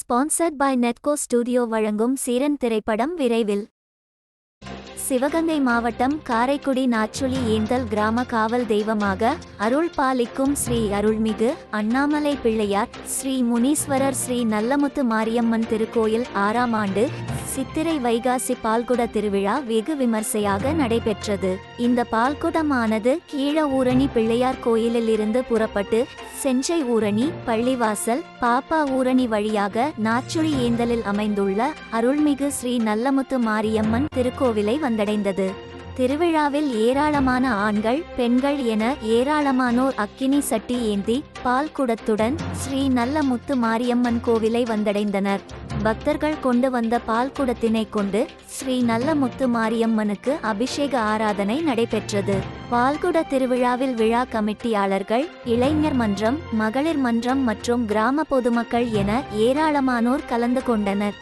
Sponsored by நெட்கோ studio வழங்கும் சீரன் திரைப்படம் விரைவில். சிவகங்கை மாவட்டம் காரைக்குடி நாச்சுளி ஏந்தல் கிராம காவல் தெய்வமாக அருள் பாலிக்கும் ஸ்ரீ அருள்மிகு அண்ணாமலை பிள்ளையார் ஸ்ரீ முனீஸ்வரர் ஸ்ரீ நல்லமுத்து மாரியம்மன் திருக்கோயில் ஆறாம் ஆண்டு சித்திரை வைகாசி பால்குட திருவிழா வெகு விமர்சையாக நடைபெற்றது. இந்த பால்குடமானது கீழ ஊரணி பிள்ளையார் கோயிலில் இருந்து புறப்பட்டு செஞ்சை ஊரணி பள்ளிவாசல் பாப்பா ஊரணி வழியாக நாச்சுழி ஏந்தலில் அமைந்துள்ள அருள்மிகு ஸ்ரீ நல்லமுத்து மாரியம்மன் திருக்கோவிலை வந்தடைந்தது. திருவிழாவில் ஏராளமான ஆண்கள் பெண்கள் என ஏராளமானோர் அக்கினி சட்டி ஏந்தி பால் குடத்துடன் ஸ்ரீ நல்லமுத்து மாரியம்மன் கோவிலை வந்தடைந்தனர். பக்தர்கள் கொண்டு வந்த பால் குடத்தினை கொண்டு ஸ்ரீ நல்லமுத்து மாரியம்மனுக்கு அபிஷேக ஆராதனை நடைபெற்றது. பால்குட திருவிழாவில் விழா கமிட்டியாளர்கள் இளைஞர் மன்றம் மகளிர் மன்றம் மற்றும் கிராம பொதுமக்கள் என ஏராளமானோர் கலந்து கொண்டனர்.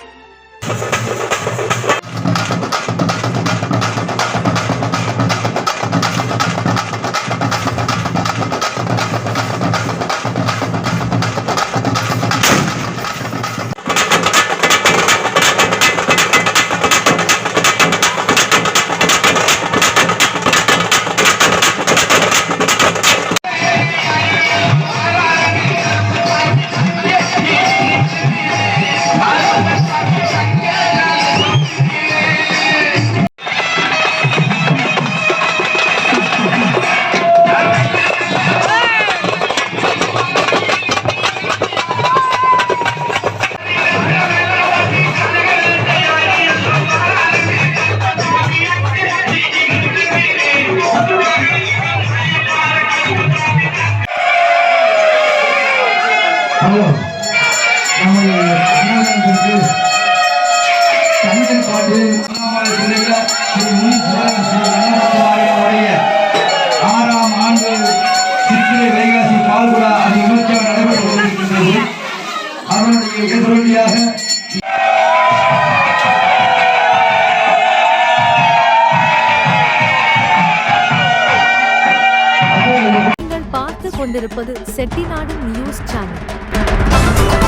ஹலோ நமது அண்ணாநகருக்கு தமிழ் பாட்டு அண்ணாமலை கொண்டிருப்பது செட்டிநாடு நியூஸ் சேனல்.